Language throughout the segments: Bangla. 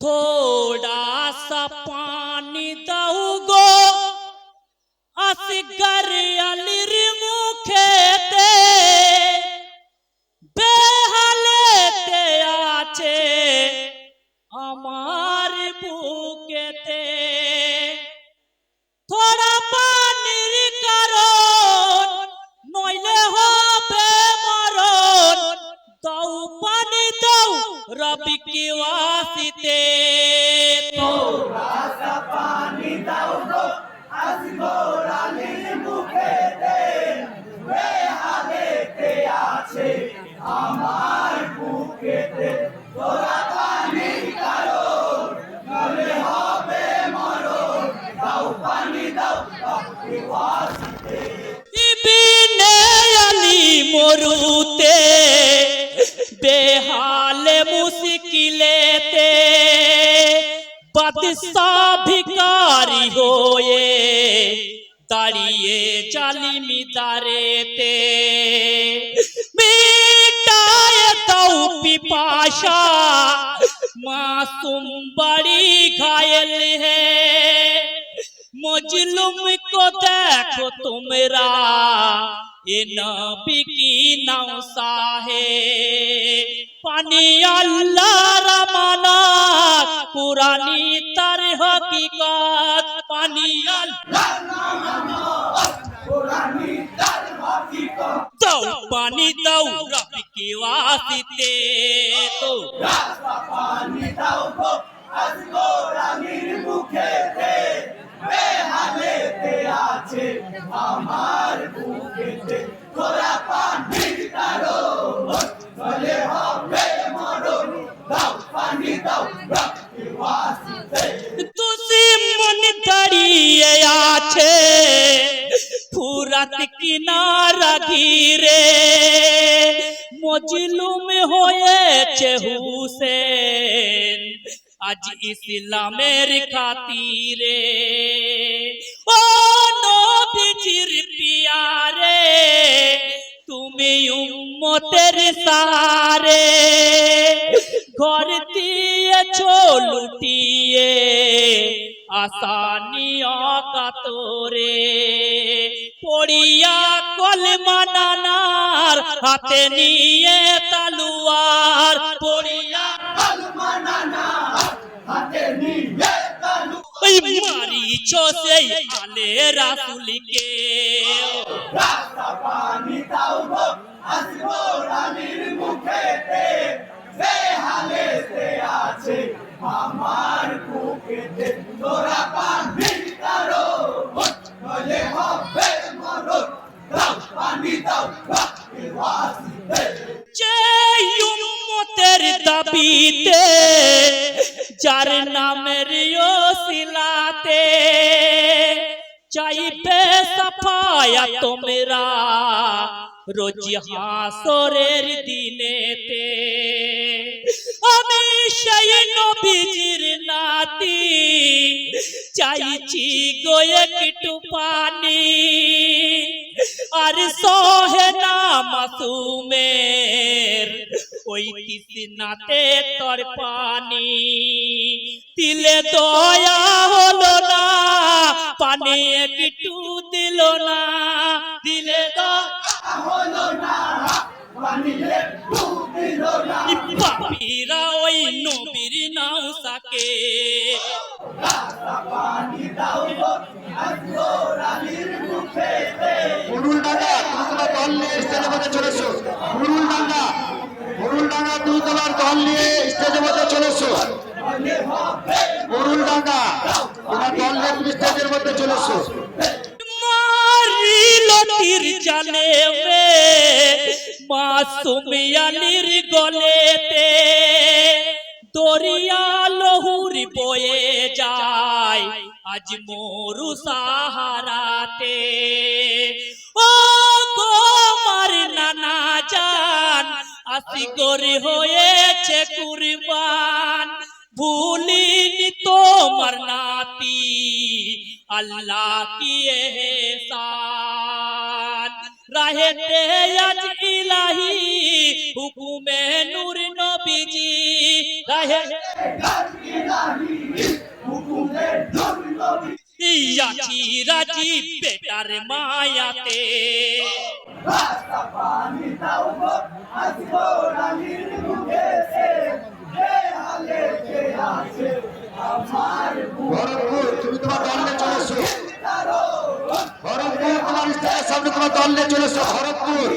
थोड़ा सा पानी दऊगो असगर अलिर মুখেতে বেহালেতে আছে আমার বুকেতে থোড়া পানির কারণ নইলে হবে মরণ দাও পানি দাও রবি কি ওয়াসিতে ابن علی مروتے بے حال مسکلتے بدسا بھکاری ہوئے، داڑیے ظالمی دارے تے۔ مٹائے تو پیپاشا معصوم بڑی گھائل ہے۔ مجلوم کو دیکھو تمرا اے نبی کی نوسا ہے پانی اللہ رمانات پرانی تر حقیقت پانی اللہ رمانات پرانی تر حقیقت دو پانی دو رب کی واسطے تو راستہ پانی دو کو از گورانی بو ওয়াসিতে তো তুসি মন দাঁড়িয়ে আছে ফুরাত কিনারা ঘিরে মজলুম হয়েছে হুসেন আজ ইসলামের খাতিরে ও নবীজির পিয়ারে তুমি উম্মতের সারে ঘর দিয়েছ, লুটিয়ে আসানিয়া কাতরে পড়িয়া কলমা নানার হাতে নিয়ে তালুয়ার। পড়িয়া ওই মারিছ সেই আলে রাসুলিকে উম্মতের দাবিতে যার নামের সিলাতে চাইবে সাফায়া তোমরা রোজ হাসরের দিনেতে আমি সেই নবীজির নাতি চাইছি গো একটু পানি আর সহে না মাসুমের ওই তৃষ্ণাতে তোর পানি। তিলে দয়া হলো না, পানি একটু দিল না। দিলে পাপিরা ওই নবীর নাও সাকে মুরুল ডাঙ্গা তুমি তোমার দল নিয়ে স্টেজের মধ্যে চলে এসো মুরুল ডাঙ্গা মুরুল ডাঙ্গা তুমি তোমার দল নিয়ে স্টেজের মধ্যে চলে এসো মুরুল ডাঙ্গা তোমার দল স্টেজের মধ্যে চলে এসো। মারিল তীর জানে মে মাসুম গলেতে, দরিয়া লহুর বয়ে যায় আজ মোরু সাহারাতে। ও গো মার নানা জান আসিগর হয়েছে কুরবান। ভুলিনি তোমার নাতি, আল্লাহ কি এহসান? রাহেতে আজ ইলাহি, হুকুমে নূর নবীজি। রাহে ইয়াচি রাজি বেটার মায়াতে। রাস্তা সামনে তোমার দল নিয়ে চলে এসো ভরতপুর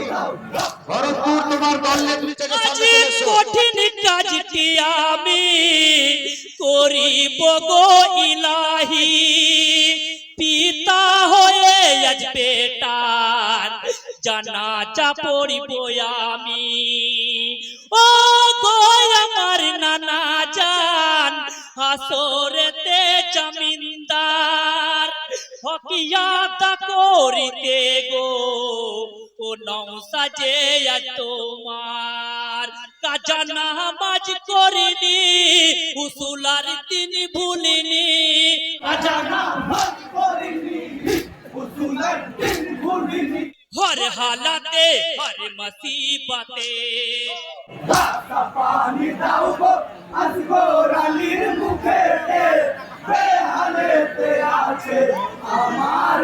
ভরতপুর তোমার দল নিয়ে তুমি স্টেজের সামনে চলে এসো। কঠিন কাজটি আমি করিব গো ইলাহি। পিতা হয়ে আজ বেটার জানাজা পড়িব আমি। ও গো আমার নানা জান হাসরেতে জমিনদার হকিয়াতা করিতে গো ও নমসা সাজে তোমার। কাজা নামাজ করিনি উসুলার দিন ভুলিনি। কাজা করিনি উসুলার দিন ভুলিনি। হর হালাতে হর মসিবতে। পানি দাও গো মুখেতে। বেহালেতে আছে আমার